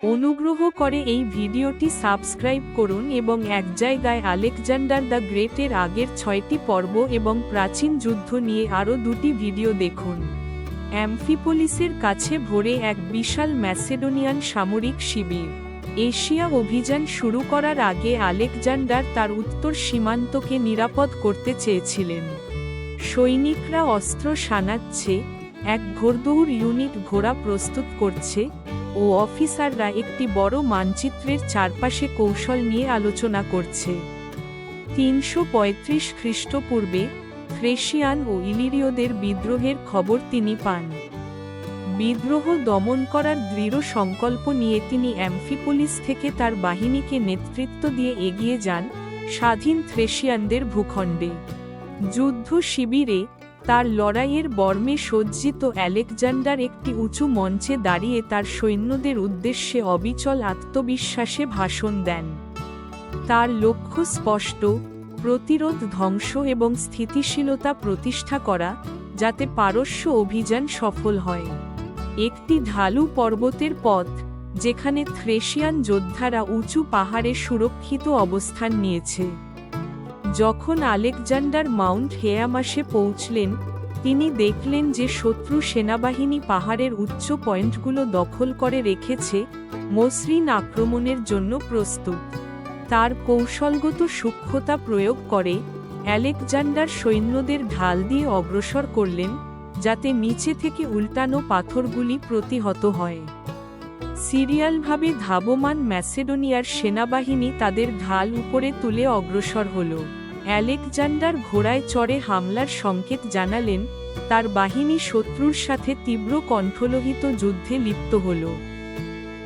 অনুগ্রহ করে এই ভিডিওটি সাবস্ক্রাইব করুন এবং এক জায়গায় আলেকজান্ডার দ্য গ্রেটের আগের ছয়টি পর্ব এবং প্রাচীন যুদ্ধ নিয়ে আরও দুটি ভিডিও দেখুন। অ্যাম্ফিপোলিসের কাছে ভরে এক বিশাল ম্যাসেডোনিয়ান সামরিক শিবির। এশিয়া অভিযান শুরু করার আগে আলেকজান্ডার তার উত্তর সীমান্তকে নিরাপদ করতে চেয়েছিলেন। সৈনিকরা অস্ত্র সানাচ্ছে, এক ঘোড়দৌড় ইউনিট ঘোড়া প্রস্তুত করছে ও অফিসাররা একটি বড় মানচিত্রের চারপাশে কৌশল নিয়ে আলোচনা করছে। তিনশো পঁয়ত্রিশ খ্রিস্টপূর্বে থ্রেশিয়ান ও ইলিরিয়দের বিদ্রোহের খবর তিনি পান। বিদ্রোহ দমন করার দৃঢ় সংকল্প নিয়ে তিনি অ্যাম্ফিপোলিস থেকে তার বাহিনীকে নেতৃত্ব দিয়ে এগিয়ে যান স্বাধীন থ্রেশিয়ানদের ভূখণ্ডে। যুদ্ধ শিবিরে তার লড়াইয়ের বর্মে সজ্জিত অ্যালেকজান্ডার একটি উঁচু মঞ্চে দাঁড়িয়ে তার সৈন্যদের উদ্দেশ্যে অবিচল আত্মবিশ্বাসে ভাষণ দেন। তার লক্ষ্য স্পষ্ট, প্রতিরোধ ধ্বংস এবং স্থিতিশীলতা প্রতিষ্ঠা করা, যাতে পারস্য অভিযান সফল হয়। একটি ঢালু পর্বতের পথ, যেখানে থ্রেশিয়ান যোদ্ধারা উঁচু পাহাড়ে সুরক্ষিত অবস্থান নিয়েছে। যখন আলেকজান্ডার মাউন্ট হেয়ামাসে পৌঁছলেন, তিনি দেখলেন যে শত্রু সেনাবাহিনী পাহাড়ের উচ্চ পয়েন্টগুলো দখল করে রেখেছে, মসৃণ আক্রমণের জন্য প্রস্তুত। তার কৌশলগত সূক্ষ্মতা প্রয়োগ করে অ্যালেকজান্ডার সৈন্যদের ঢাল দিয়ে অগ্রসর করলেন, যাতে নিচে থেকে উল্টানো পাথরগুলি প্রতিহত হয়। সিরিয়ালভাবে ধাবমান ম্যাসেডোনিয়ার সেনাবাহিনী তাদের ঢাল উপরে তুলে অগ্রসর হল। অ্যালেকজান্ডার ঘোড়ায় চড়ে হামলার সংকেত জানালেন, তার বাহিনী শত্রুর সাথে তীব্র কণ্ঠলোহিত যুদ্ধে লিপ্ত হল।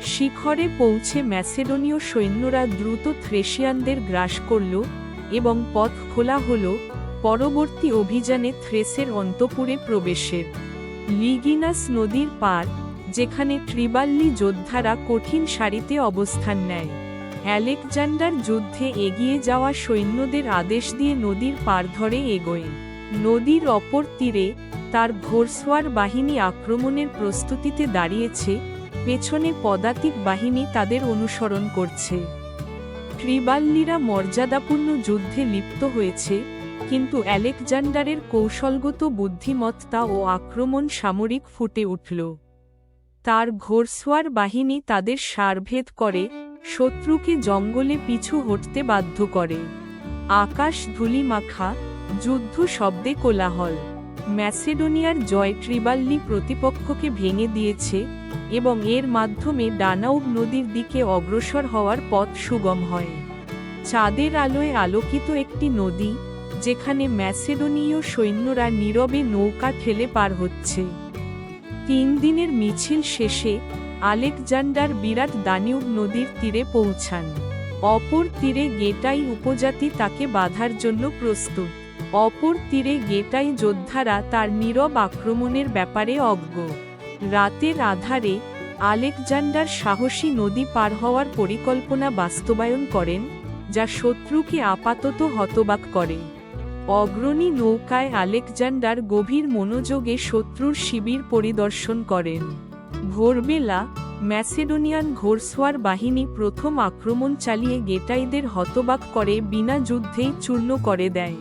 শিখরে পৌঁছে ম্যাসেডোনীয় সৈন্যরা দ্রুত থ্রেশিয়ানদের গ্রাস করল এবং পথ খোলা হল, পরবর্তী অভিযানে থ্রেসের অন্তপুরে প্রবেশের। লিগিনাস নদীর পার, যেখানে ট্রিবাল্লি যোদ্ধারা কঠিন সারিতে অবস্থান নেয়। অ্যালেকজান্ডার যুদ্ধে এগিয়ে যাওয়া সৈন্যদের আদেশ দিয়ে নদীর পার ধরে এগোয়। নদীর অপর তীরে তার ঘোরসোয়ার বাহিনী আক্রমণের প্রস্তুতিতে দাঁড়িয়েছে, পেছনে পদাতিক বাহিনী তাদের অনুসরণ করছে। ট্রিবাল্লিরা মর্যাদাপূর্ণ যুদ্ধে লিপ্ত হয়েছে, কিন্তু অ্যালেকজান্ডারের কৌশলগত বুদ্ধিমত্তা ও আক্রমণ সামরিক ফুটে উঠল। তার ঘোরসোয়ার বাহিনী তাদের সারভেদ করে শত্রুকে জঙ্গলে পিছু হটতে বাধ্য করে। আকাশ ধূলিমাখা, যুদ্ধ শব্দে কোলাহল। ম্যাসেডোনিয়ার জয় ট্রিবাল্লি প্রতিপক্ষকে ভেঙে দিয়েছে এবং এর মাধ্যমে ডানাউব নদীর দিকে অগ্রসর হওয়ার পথ সুগম হয়। চাঁদের আলোয় আলোকিত একটি নদী, যেখানে ম্যাসেডোনীয় সৈন্যরা নীরবে নৌকা ঠেলে পার হচ্ছে। তিন দিনের মিছিল শেষে আলেকজান্ডার বিরাট দানিউব নদীর তীরে পৌঁছান। অপর তীরে গেটাই উপজাতি তাকে বাধার জন্য প্রস্তুত। অপর তীরে গেটাই যোদ্ধারা তার নীরব আক্রমণের ব্যাপারে অজ্ঞ। রাতের আধারে আলেকজান্ডার সাহসী নদী পার হওয়ার পরিকল্পনা বাস্তবায়ন করেন, যা শত্রুকে আপাতত হতবাক করে। অগ্রণী নৌকায় আলেকজান্ডার গভীর মনোযোগে শত্রুর শিবির পরিদর্শন করেন। ভোরবেলা, ম্যাসেডোনিয়ান ঘোরসোয়ার বাহিনী প্রথম আক্রমণ চালিয়ে গেটাইদের হতবাক করে বিনা যুদ্ধেই চূর্ণ করে দেয়।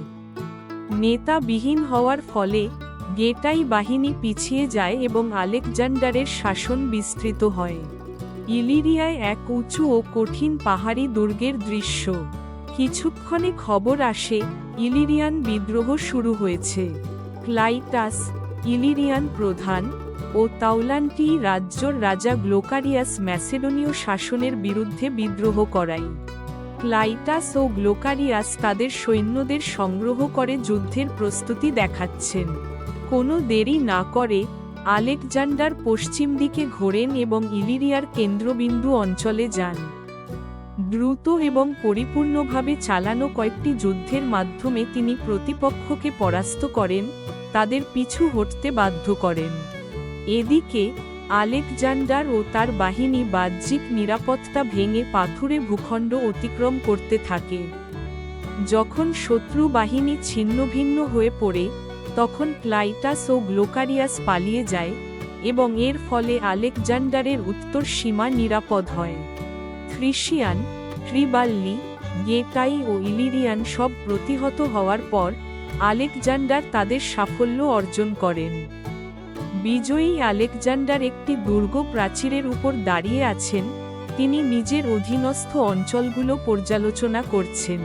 নেতাবিহীন হওয়ার ফলে, গেটাই বাহিনী পিছিয়ে যায় এবং আলেকজান্ডারের শাসন বিস্তৃত হয়। ইলিরিয়ায় এক উঁচু ও কঠিন পাহাড়ি দুর্গের দৃশ্য। কিছুক্ষণে খবর আসে, ইলিরিয়ান বিদ্রোহ শুরু হয়েছে। ক্লাইটাস, ইলিরিয়ান প্রধান ও তাওলান্টি রাজ্যর রাজা গ্লোকারিয়াস ম্যাসেডোনীয় শাসনের বিরুদ্ধে বিদ্রোহ করায়। ক্লাইটাস ও গ্লোকারিয়াস তাদের সৈন্যদের সংগ্রহ করে যুদ্ধের প্রস্তুতি দেখাচ্ছেন। কোনো দেরি না করে আলেকজান্ডার পশ্চিম দিকে ঘোরেন এবং ইলিরিয়ার কেন্দ্রবিন্দু অঞ্চলে যান। দ্রুত এবং পরিপূর্ণভাবে চালানো কয়েকটি যুদ্ধের মাধ্যমে তিনি প্রতিপক্ষকে পরাস্ত করেন, তাদের পিছু হটতে বাধ্য করেন। এদিকে আলেকজান্ডার ও তার বাহিনী বাহ্যিক নিরাপত্তা ভেঙে পাথুরে ভূখণ্ড অতিক্রম করতে থাকে। যখন শত্রু বাহিনী ছিন্নভিন্ন হয়ে পড়ে, তখন ক্লাইটাস ও গ্লোকারিয়াস পালিয়ে যায় এবং এর ফলে আলেকজান্ডারের উত্তর সীমা নিরাপদ হয়। থ্রিশিয়ান, ট্রিবাল্লি গেটাই ও ইলিরিয়ান সব প্রতিহত হওয়ার পর আলেকজান্ডার তাদের সাফল্য অর্জন করেন। বিজয়ী আলেকজান্ডার একটি দুর্গ প্রাচীরের উপর দাঁড়িয়ে আছেন, তিনি নিজের অধীনস্থ অঞ্চলগুলো পর্যালোচনা করছেন।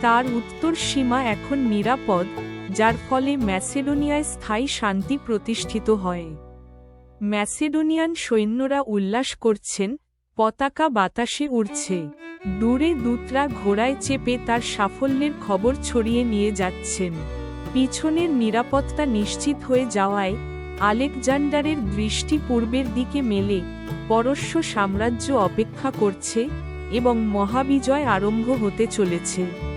তার উত্তর সীমা এখন নিরাপদ, যার ফলে ম্যাসেডোনিয়ায় স্থায়ী শান্তি প্রতিষ্ঠিত হয়। ম্যাসেডোনিয়ান সৈন্যরা উল্লাস করছেন, পতাকা বাতাসে উড়ছে। দূরে দূতরা ঘোড়ায় চেপে তার সাফল্যের খবর ছড়িয়ে নিয়ে যাচ্ছেন। পিছনের নিরাপত্তা নিশ্চিত হয়ে যাওয়ায় আলেকজান্ডারের দৃষ্টি পূর্বের দিকে মেলে পরস্য সাম্রাজ্য অপেক্ষা করছে এবং মহাবিজয় আরম্ভ হতে চলেছে।